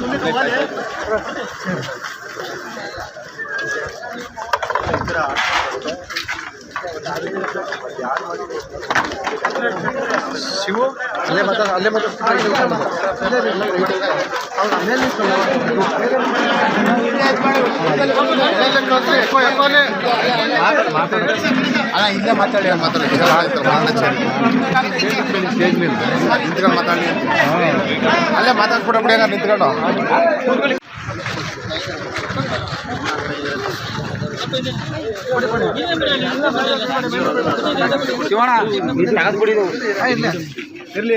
મને ખબર ಶಿವು? ಅಲ್ಲೇ ಮತ್ತೆ ಅಲ್ಲೇ ಅಣ್ಣ ಇಲ್ಲೇ ಮಾತಾಡಿ ಮಾತಾಡಿ. ಸ್ಟೇಜ್ ಮೇಲೆ ನಿಂತ್ಕೊಂಡು ಮಾತಾಡಿ. ಅಲ್ಲೇ ಮಾತಾಡ್ಬಿಡ ಬಿಡಿ ಹಂಗ ನಿಂತ್ಕೊಂಡು. ಇರ್ಲಿ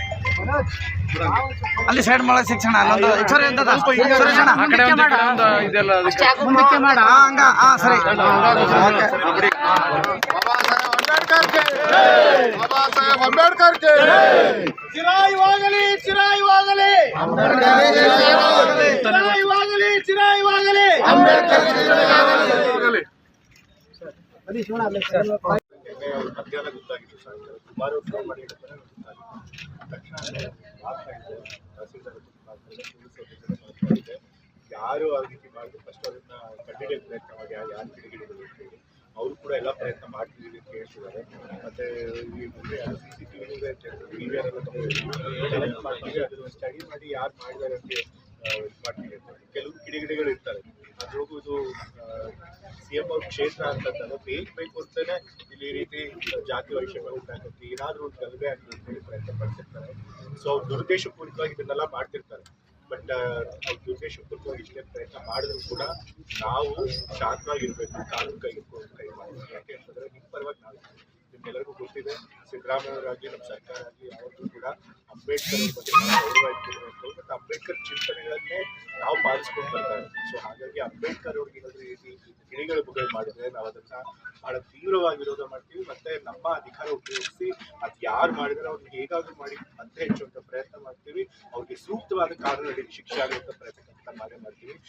ಅಲ್ಲಿ ಸೈಡ್ ಮಾಡೋ ಶಿಕ್ಷಣ ಅಲ್ಲೊಂದು ಸರಿ ಎಂತದ ಸುರೇಶ್ ಅಣ್ಣ. ಮುಂದಕ್ಕೆ ಮಾಡ. ಹಾ, ಹಂಗ ಹಾ ಸರಿ. ಬಾಬಾ ಸಾಹೇಬ್ ಅಂಬೇಡ್ಕರ್ ಚಿರಾಯುವಾಗಲಿ ಚಿರಾಯುವಾಗಲಿ ಚಿರಾಯುವಾಗಲಿ ಚಿರಾಯುವಾಗಲಿ ಮಧ್ಯಾಹ್ನ ಗೊತ್ತಾಗಿತ್ತು ಸಾಯಂಕಾಲ ಸುಮಾರು ಫೋನ್ ಮಾಡಿ ಹೇಳ್ತಾರೆ. ತಕ್ಷಣ ಇದೆ ತಹಸೀಲ್ದಾರ್ ಮಾತಾಡಿದೆ, ಮಾತಾಡಿದೆ. ಯಾರು ಆ ರೀತಿ ಮಾಡಿದ್ರು? ಫಸ್ಟ್ ಅದನ್ನ ಕಂಡಿಡಿಯೋ ಪ್ರಯತ್ನ ಮಾಡಿ ಯಾರು ಯಾರು ಕಿಡಿಗಿಡಿದ್ರು ಅಂತ ಅವರು ಕೂಡ ಎಲ್ಲ ಪ್ರಯತ್ನ ಮಾಡ್ತಿದ್ದೀವಿ ಅಂತ ಹೇಳ್ತಿದ್ದಾರೆ. ಮತ್ತೆ ಈ ಮುಂದೆ C C T V V ಮಾಡ್ತೀವಿ ಸ್ಟಡಿ ಮಾಡಿ ಯಾರು ಮಾಡಿದ್ದಾರೆ ಅಂತ ಅಂತ. ಕೆಲವು ಕಿಡಿಗಿಡಿಗಳು ಇರ್ತಾರೆ. ಅದ್ರೊಳಗೂ ಇದು ಸಿ ಎಂ ಅವ್ರ ಕ್ಷೇತ್ರ ಅಂತಂದಾಗ ಬೇಕ್ ಬೇಕು ಅಂತಾನೆ ಇಲ್ಲಿ ಈ ರೀತಿ ಜಾತಿ ವೈಷಮ್ಯ ಉಂಟಾಗುತ್ತೆ. ಏನಾದ್ರೂ ಒಂದು ಗಲಭೆ ಅಂತ ಹೇಳಿ ಪ್ರಯತ್ನ ಪಡ್ತಿರ್ತಾರೆ. ಸೊ ಅವ್ರು ದುರುದ್ದೇಶಪೂರ್ವಕವಾಗಿ ಇದನ್ನೆಲ್ಲ ಮಾಡ್ತಿರ್ತಾರೆ. ಬಟ್ ಅವ್ರು ದುರುದ್ದೇಶಪೂರ್ವಕವಾಗಿ ಇಷ್ಟೇ ಪ್ರಯತ್ನ ಮಾಡಿದ್ರು ಕೂಡ ನಾವು ಶಾಂತವಾಗಿರ್ಬೇಕು, ಕಾನೂನು ಕೈ ಕೈ ಮಾಡಬೇಕು ಯಾಕೆ ಅಂತಂದ್ರೆ ನಿಮ್ಮ ಪರವಾಗಿ ನಾವು ನಿಮ್ಗೆಲ್ಲರಿಗೂ ಗೊತ್ತಿದೆ ಸಿದ್ದರಾಮಯ್ಯವರಾಗಲಿ ನಮ್ಮ ಸರ್ಕಾರ ಆಗಲಿ ಕೂಡ ಅಂಬೇಡ್ಕರ್ ಬಗ್ಗೆ ಗೌರವ ಇಟ್ಕೊಳ್ಬೇಕು. ಮತ್ತು ಅಂಬೇಡ್ಕರ್ ಚಿಂತನೆಗಳನ್ನೇ ನಾವು ಪಾಲಿಸ್ಕೊಂಡು ಬರ್ತಾರೆ ಸೊ ಹಾಗಾಗಿ ಅಂಬೇಡ್ಕರ್ ಅವ್ರಿಗೆ ಏನಾದರೂ ರೀತಿ ಮಾಡಿದ್ರೆ ನಾವು ಅದನ್ನ ಬಹಳ ತೀವ್ರವಾಗಿ ವಿರೋಧ ಮಾಡ್ತೀವಿ. ಮತ್ತೆ ನಮ್ಮ ಅಧಿಕಾರ ಉಪಯೋಗಿಸಿ ಅದು ಯಾರು ಮಾಡಿದ್ರೆ ಅವ್ರಿಗೆ ಹೇಗಾದ್ರೂ ಮಾಡಿ ಮತ್ತೆ ಹೆಚ್ಚುವಂತ ಪ್ರಯತ್ನ ಮಾಡ್ತೀವಿ. ಅವ್ರಿಗೆ ಸೂಕ್ತವಾದ ಕಾನೂನು ಶಿಕ್ಷೆ ಆಗುವಂತ ಪ್ರಯತ್ನ ಮಾಡೇ ಮಾಡ್ತೀವಿ.